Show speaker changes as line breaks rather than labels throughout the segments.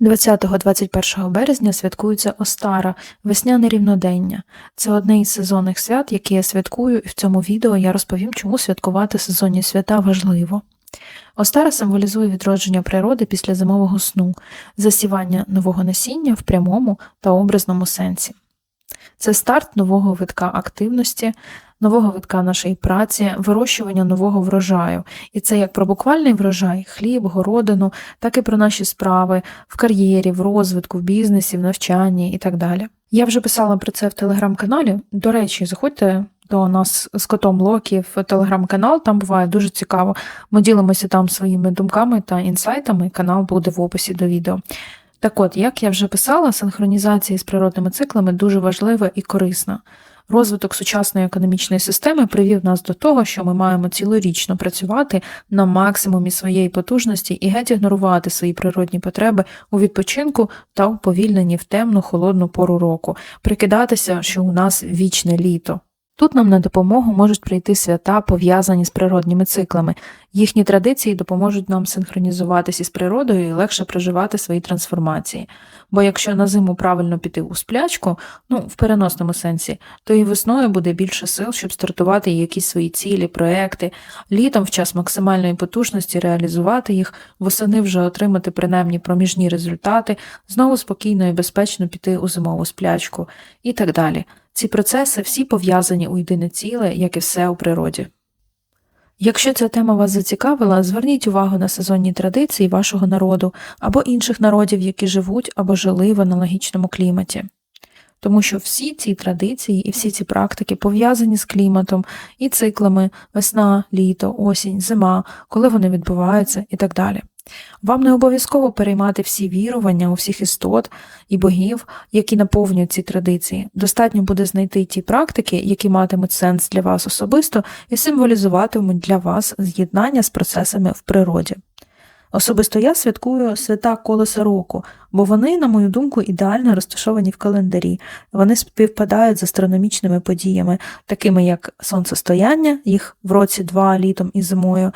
20-21 березня святкується Остара, весняне рівнодення. Це одне із сезонних свят, які я святкую, і в цьому відео я розповім, чому святкувати сезонні свята важливо. Остара символізує відродження природи після зимового сну, засівання нового насіння в прямому та образному сенсі. Це старт нового витка активності, нового витка нашої праці, вирощування нового врожаю. І це як про буквальний врожай, хліб, городину, так і про наші справи в кар'єрі, в розвитку, в бізнесі, в навчанні і так далі. Я вже писала про це в телеграм-каналі. До речі, заходьте до нас з котом Локі телеграм-канал, там буває дуже цікаво. Ми ділимося там своїми думками та інсайтами. Канал буде в описі до відео. Так от, як я вже писала, синхронізація з природними циклами дуже важлива і корисна. Розвиток сучасної економічної системи привів нас до того, що ми маємо цілорічно працювати на максимумі своєї потужності і геть ігнорувати свої природні потреби у відпочинку та уповільненні в темну холодну пору року, прикидатися, що у нас вічне літо. Тут нам на допомогу можуть прийти свята, пов'язані з природніми циклами. Їхні традиції допоможуть нам синхронізуватися із природою і легше проживати свої трансформації. Бо якщо на зиму правильно піти у сплячку, ну в переносному сенсі, то і весною буде більше сил, щоб стартувати якісь свої цілі, проекти, літом в час максимальної потужності реалізувати їх, восени вже отримати принаймні проміжні результати, знову спокійно і безпечно піти у зимову сплячку і так далі. Ці процеси всі пов'язані у єдине ціле, як і все у природі. Якщо ця тема вас зацікавила, зверніть увагу на сезонні традиції вашого народу або інших народів, які живуть або жили в аналогічному кліматі. Тому що всі ці традиції і всі ці практики пов'язані з кліматом і циклами весна, літо, осінь, зима, коли вони відбуваються і так далі. Вам не обов'язково переймати всі вірування у всіх істот і богів, які наповнюють ці традиції. Достатньо буде знайти ті практики, які матимуть сенс для вас особисто і символізуватимуть для вас з'єднання з процесами в природі. Особисто я святкую свята колеса року, бо вони, на мою думку, ідеально розташовані в календарі. Вони співпадають з астрономічними подіями, такими як сонцестояння, їх в році два літом і зимою,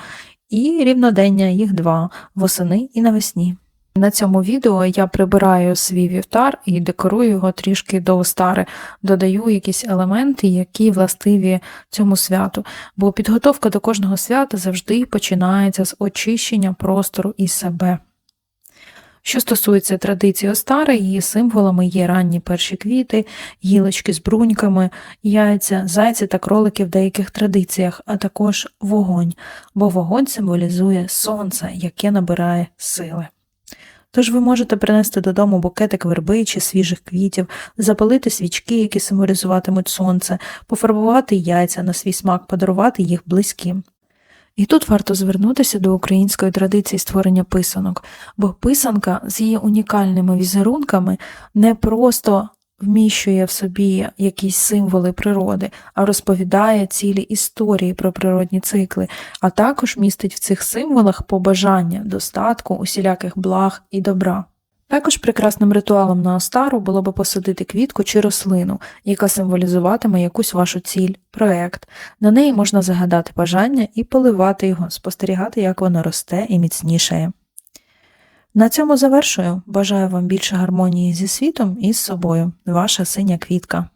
і рівнодення їх два восени і навесні. На цьому відео я прибираю свій вівтар і декорую його трішки до остари, додаю якісь елементи, які властиві цьому святу, бо підготовка до кожного свята завжди починається з очищення простору і себе. Що стосується традиції Остари, її символами є ранні перші квіти, гілочки з бруньками, яйця, зайці та кролики в деяких традиціях, а також вогонь, бо вогонь символізує сонце, яке набирає сили. Тож ви можете принести додому букетик верби чи свіжих квітів, запалити свічки, які символізуватимуть сонце, пофарбувати яйця на свій смак, подарувати їх близьким. І тут варто звернутися до української традиції створення писанок, бо писанка з її унікальними візерунками не просто вміщує в собі якісь символи природи, а розповідає цілі історії про природні цикли, а також містить в цих символах побажання достатку, усіляких благ і добра. Також прекрасним ритуалом на Остару було би посадити квітку чи рослину, яка символізуватиме якусь вашу ціль, проект. На неї можна загадати бажання і поливати його, спостерігати, як воно росте і міцнішає. На цьому завершую. Бажаю вам більше гармонії зі світом і з собою. Ваша синя квітка.